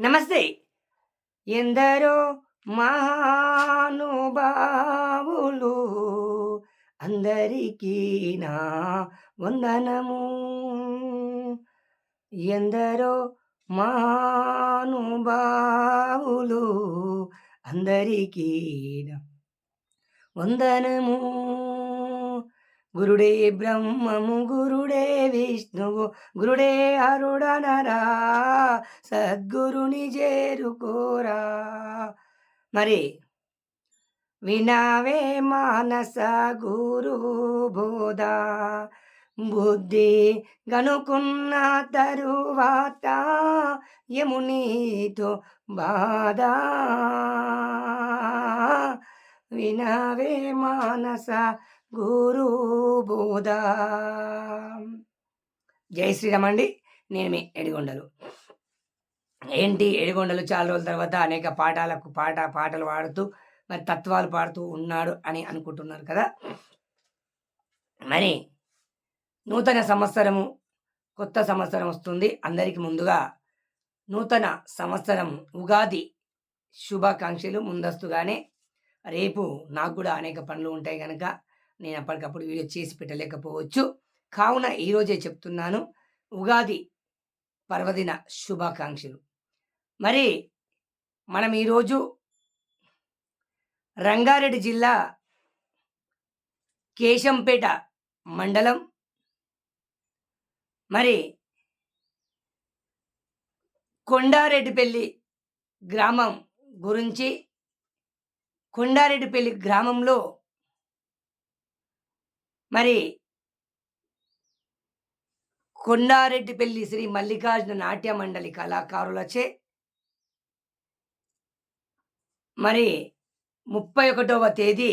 నమస్తే. ఎందరో మహానుభావులు అందరికీ నా వందనము. ఎందరో మహానుభావులు అందరికీ వందనము. గురుడే బ్రహ్మము గురుడే విష్ణువు గురుడే అరుడనరా సద్గురుని చేరుకోరా. మరి వినావే మానస గురు బోధ బుద్ధి గనుకున్న తరువాత యమునితో బాధ. వినవే మానస గురు బోధ. జై శ్రీరామ్ అండి. నేను మీ ఎడిగొండలు. ఏంటి ఎడిగొండలు? చాలా రోజుల తర్వాత అనేక పాఠాలకు పాట పాటలు పాడుతూ మరి తత్వాలు పాడుతూ ఉన్నాడు అని అనుకుంటున్నారు కదా? మరి నూతన సంవత్సరము కొత్త సంవత్సరం వస్తుంది. అందరికీ ముందుగా నూతన సంవత్సరం ఉగాది శుభాకాంక్షలు ముందస్తుగానే. రేపు నాకు కూడా అనేక పనులు ఉంటాయి కనుక నేను అప్పటికప్పుడు వీడియో చేసి పెట్టలేకపోవచ్చు. కావున ఈరోజే చెప్తున్నాను. ఉగాది పర్వదిన శుభాకాంక్షలు. మరి మనం ఈరోజు రంగారెడ్డి జిల్లా కేశంపేట మండలం. మరి కొండారెడ్డిపల్లి గ్రామం గురించి కొండారెడ్డిపల్లి గ్రామంలో మరి కొండారెడ్డిపల్లి శ్రీ మల్లికార్జున నాట్య మండలి కళాకారులచే మరి ముప్పై ఒకటవ తేదీ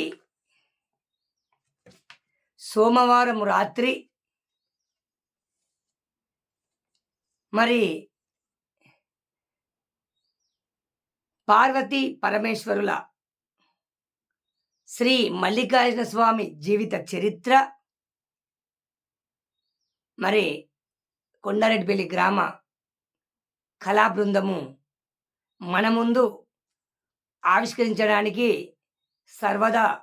సోమవారం రాత్రి మరి పార్వతీ పరమేశ్వరుల శ్రీ మల్లికార్జున స్వామి జీవిత చరిత్ర. మరి కొండారెడ్డిపల్లి గ్రామ కళా బృందము మన ముందు ఆవిష్కరించడానికి సర్వదా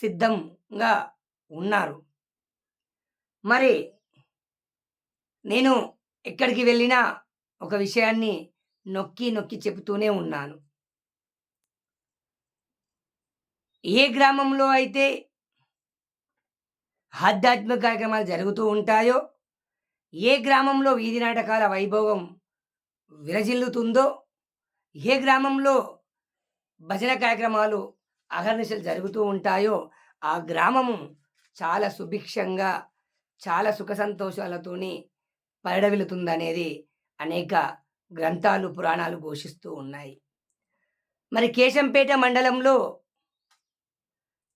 సిద్ధంగా ఉన్నారు. మరి నేను ఎక్కడికి వెళ్ళినా ఒక విషయాన్ని నొక్కి నొక్కి చెబుతూనే ఉన్నాను. ఏ గ్రామంలో అయితే ఆధ్యాత్మిక కార్యక్రమాలు జరుగుతూ ఉంటాయో ఏ గ్రామంలో వీధి నాటకాల వైభవం విరజిల్లుతుందో ఏ గ్రామంలో భజన కార్యక్రమాలు అహర్నిశలు జరుగుతూ ఉంటాయో ఆ గ్రామము చాలా సుభిక్షంగా చాలా సుఖ సంతోషాలతోని పరిడవిలుతుందనేది అనేక గ్రంథాలు పురాణాలు ఘోషిస్తూ ఉన్నాయి. మరి కేశంపేట మండలంలో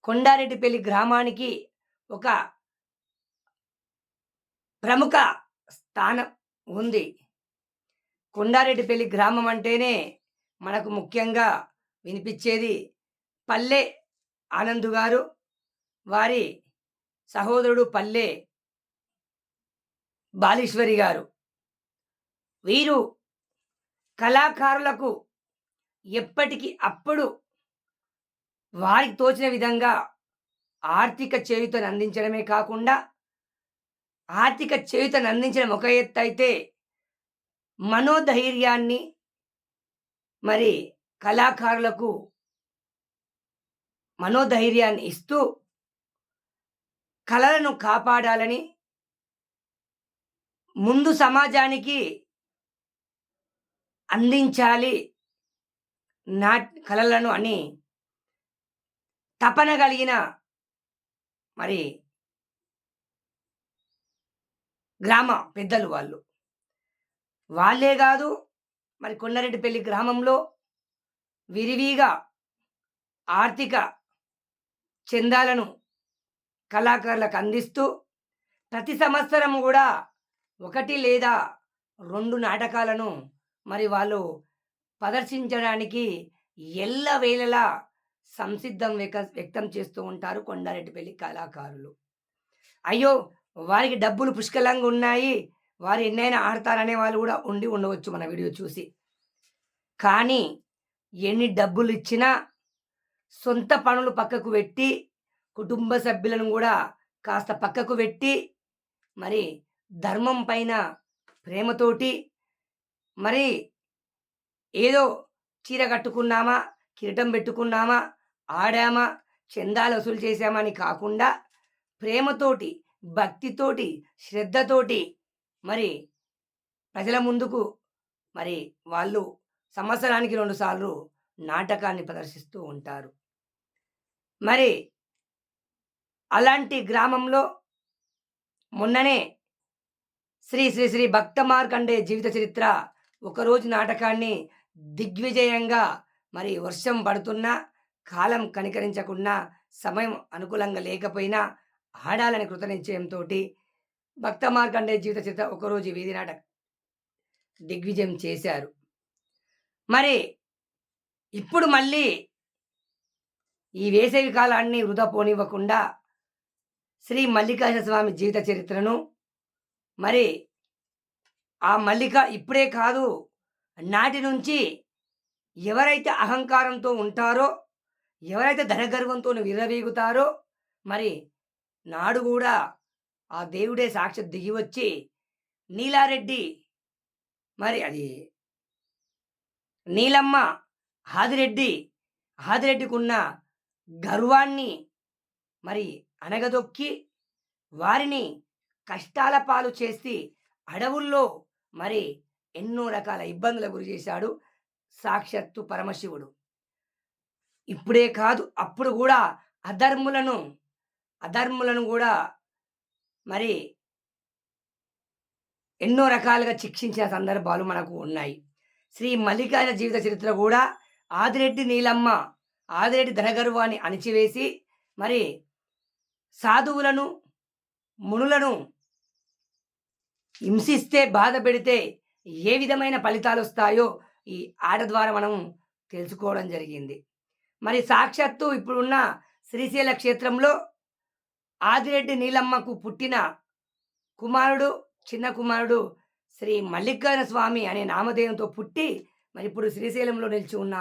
కొండారెడ్డిపల్లి గ్రామానికి ఒక ప్రముఖ స్థానం ఉంది. కొండారెడ్డిపల్లి గ్రామం అంటేనే మనకు ముఖ్యంగా వినిపించేది పల్లె ఆనంద్ గారు వారి సహోదరుడు పల్లె బాలీశ్వరి గారు. వీరు కళాకారులకు ఎప్పటికి అప్పుడు వారికి తోచిన విధంగా ఆర్థిక చేయుతను అందించడమే కాకుండా ఆర్థిక చేయుతను అందించడం ఒక ఎత్తు అయితే మనోధైర్యాన్ని మరి కళాకారులకు మనోధైర్యాన్ని ఇస్తూ కళలను కాపాడాలని ముందు సమాజానికి అందించాలి నా కళలను అని తపన కలిగిన మరి గ్రామ పెద్దలు వాళ్ళు. వాళ్ళే కాదు మరి కొండారెడ్డిపల్లి గ్రామంలో విరివిగా ఆర్థిక చందాలను కళాకారులకు అందిస్తూ ప్రతి సంవత్సరం కూడా ఒకటి లేదా రెండు నాటకాలను మరి వాళ్ళు ప్రదర్శించడానికి ఎల్లవేళలా సంసిద్ధం వ్యక వ్యక్తం చేస్తూ ఉంటారు కొండారెడ్డిపల్లి కళాకారులు. అయ్యో! వారికి డబ్బులు పుష్కలంగా ఉన్నాయి. వారు ఎన్నైనా ఆడతారనే వాళ్ళు కూడా ఉండి ఉండవచ్చు మన వీడియో చూసి. కానీ ఎన్ని డబ్బులు ఇచ్చినా సొంత పనులు పక్కకు పెట్టి కుటుంబ సభ్యులను కూడా కాస్త పక్కకు పెట్టి మరి ధర్మం పైన ప్రేమతోటి మరి ఏదో చీర కట్టుకున్నామా కిరీటం పెట్టుకున్నామా ఆడామా చందాలు వసూలు చేశామని అని కాకుండా ప్రేమతోటి భక్తితోటి శ్రద్ధతోటి మరి ప్రజల ముందుకు మరి వాళ్ళు సంవత్సరానికి రెండుసార్లు నాటకాన్ని ప్రదర్శిస్తూ ఉంటారు. మరి అలాంటి గ్రామంలో మొన్ననే శ్రీ శ్రీ శ్రీ భక్త మార్కండే జీవిత చరిత్ర ఒకరోజు నాటకాన్ని దిగ్విజయంగా మరి వర్షం పడుతున్నా కాలం కనికరించకుండా సమయం అనుకూలంగా లేకపోయినా ఆడాలని కృతనిశ్చయంతో భక్త మార్కండే జీవిత చరిత్ర ఒకరోజు వీధి నాటక దిగ్విజయం చేశారు. మరి ఇప్పుడు మళ్ళీ ఈ వేసవి కాలాన్ని వృధా పోనివ్వకుండా శ్రీ మల్లికార్జున స్వామి జీవిత చరిత్రను మరి ఆ మల్లిక ఇప్పుడే కాదు నాటి నుంచి ఎవరైతే అహంకారంతో ఉంటారో ఎవరైతే ధనగర్వంతో విర్రవీగుతారో మరి నాడు కూడా ఆ దేవుడే సాక్షి దిగి వచ్చి నీలారెడ్డి మరి అది నీలమ్మ హాదిరెడ్డి హాదిరెడ్డికున్న గర్వాన్ని మరి అనగదొక్కి వారిని కష్టాల పాలు చేసి అడవుల్లో మరి ఎన్నో రకాల ఇబ్బందుల గురి చేశాడు సాక్షాత్తు పరమశివుడు. ఇప్పుడే కాదు అప్పుడు కూడా అధర్ములను అధర్ములను కూడా మరి ఎన్నో రకాలుగా శిక్షించిన సందర్భాలు మనకు ఉన్నాయి. శ్రీ మల్లికార్జున జీవిత చరిత్ర కూడా ఆదిరెడ్డి నీలమ్మ ఆదిరెడ్డి ధనగర్వాన్ని అణిచివేసి మరి సాధువులను మునులను హింసిస్తే బాధ పెడితే ఏ విధమైన ఫలితాలు వస్తాయో ఈ ఆట ద్వారా మనం తెలుసుకోవడం జరిగింది. మరి సాక్షాత్తు ఇప్పుడున్న శ్రీశైల క్షేత్రంలో ఆదిరెడ్డి నీలమ్మకు పుట్టిన కుమారుడు చిన్న కుమారుడు శ్రీ మల్లికార్జున స్వామి అనే నామధేయంతో పుట్టి మరి ఇప్పుడు శ్రీశైలంలో నిలిచి ఉన్న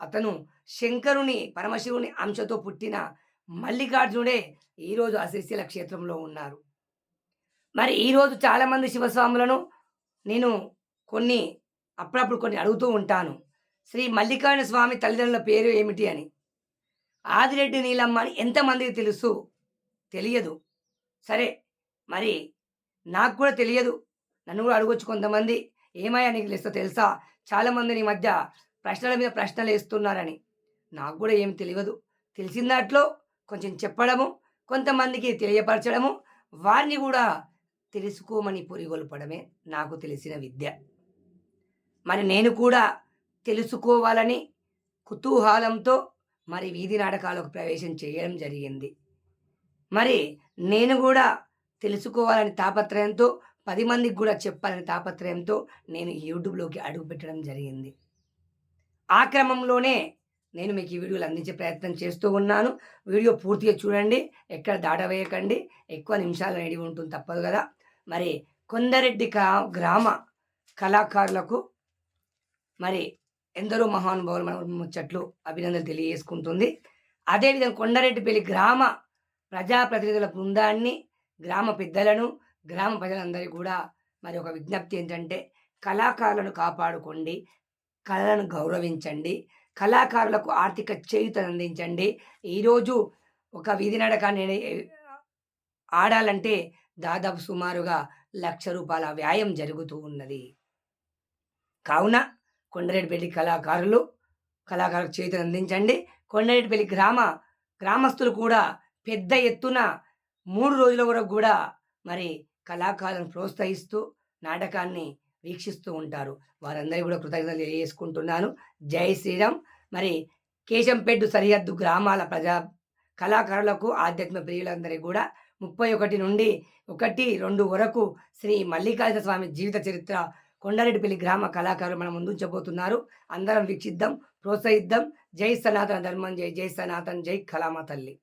అతను శంకరుని పరమశివుని అంశతో పుట్టిన మల్లికార్జునుడే ఈరోజు ఆ శ్రీశైల క్షేత్రంలో ఉన్నారు. మరి ఈరోజు చాలామంది శివస్వాములను నేను కొన్ని అప్పుడప్పుడు కొన్ని అడుగుతూ ఉంటాను. శ్రీ మల్లికార్జున స్వామి తల్లిదండ్రుల పేరు ఏమిటి అని. ఆదిరెడ్డి నీలమ్మ అని ఎంతమందికి తెలుసు? తెలియదు. సరే మరి నాకు కూడా తెలియదు. నన్ను కూడా అడగొచ్చు కొంతమంది. ఏమయ్యా నీకు తెలుస్తో తెలుసా? చాలామంది నీ మధ్య ప్రశ్నల మీద ప్రశ్నలు వేస్తున్నారని. నాకు కూడా ఏం తెలియదు. తెలిసిన దాంట్లో కొంచెం చెప్పడము కొంతమందికి తెలియపరచడము వారిని కూడా తెలుసుకోమని పొరిగొల్పడమే నాకు తెలిసిన విద్య. మరి నేను కూడా తెలుసుకోవాలని కుతూహలంతో మరి వీధి నాటకాలకు ప్రవేశం చేయడం జరిగింది. మరి నేను కూడా తెలుసుకోవాలని తాపత్రయంతో పది మందికి కూడా చెప్పాలని తాపత్రయంతో నేను యూట్యూబ్లోకి అడుగు పెట్టడం జరిగింది. ఆ క్రమంలోనే నేను మీకు ఈ వీడియోలు అందించే ప్రయత్నం చేస్తూ ఉన్నాను. వీడియో పూర్తిగా చూడండి ఎక్కడ దాటవేయకండి ఎక్కువ నిమిషాలు అడిగి ఉంటుంది తప్పదు కదా. మరి కొందరెడ్డి గ్రామ కళాకారులకు మరి ఎందరో మహానుభావులు మన ముచ్చట్లు అభినందనలు తెలియజేసుకుంటుంది. అదేవిధంగా కొండరెడ్డిపల్లి గ్రామ ప్రజాప్రతినిధుల బృందాన్ని గ్రామ పెద్దలను గ్రామ ప్రజలందరికీ కూడా మరి ఒక విజ్ఞప్తి ఏంటంటే కళాకారులను కాపాడుకోండి కళలను గౌరవించండి కళాకారులకు ఆర్థిక చేయుతను అందించండి. ఈరోజు ఒక వీధి నడకాన్ని ఆడాలంటే దాదాపు సుమారుగా లక్ష రూపాయల వ్యాయం జరుగుతూ ఉన్నది. కావున కొండరెడ్డిపల్లి కళాకారులు కళాకారులకు చేతులు అందించండి. కొండరెడ్డిపల్లి గ్రామ గ్రామస్తులు కూడా పెద్ద ఎత్తున మూడు రోజుల వరకు కూడా మరి కళాకారులను ప్రోత్సహిస్తూ నాటకాన్ని వీక్షిస్తూ ఉంటారు. వారందరూ కూడా కృతజ్ఞతలు తెలియజేసుకుంటున్నాను. జై శ్రీరామ్. మరి కేశంపేట సరిహద్దు గ్రామాల ప్రజా కళాకారులకు ఆధ్యాత్మిక ప్రియులందరికీ కూడా ముప్పై ఒకటి నుండి ఒకటి రెండు వరకు శ్రీ మల్లికార్జున స్వామి జీవిత చరిత్ర కొండారెడ్డిపల్లి గ్రామ కళాకారులు మనం ముందుంచబోతున్నారు. అందరం వీక్షిద్దాం ప్రోత్సహిద్దాం. జై సనాతన ధర్మం జై జై సనాతన్ జై కళామ తల్లి.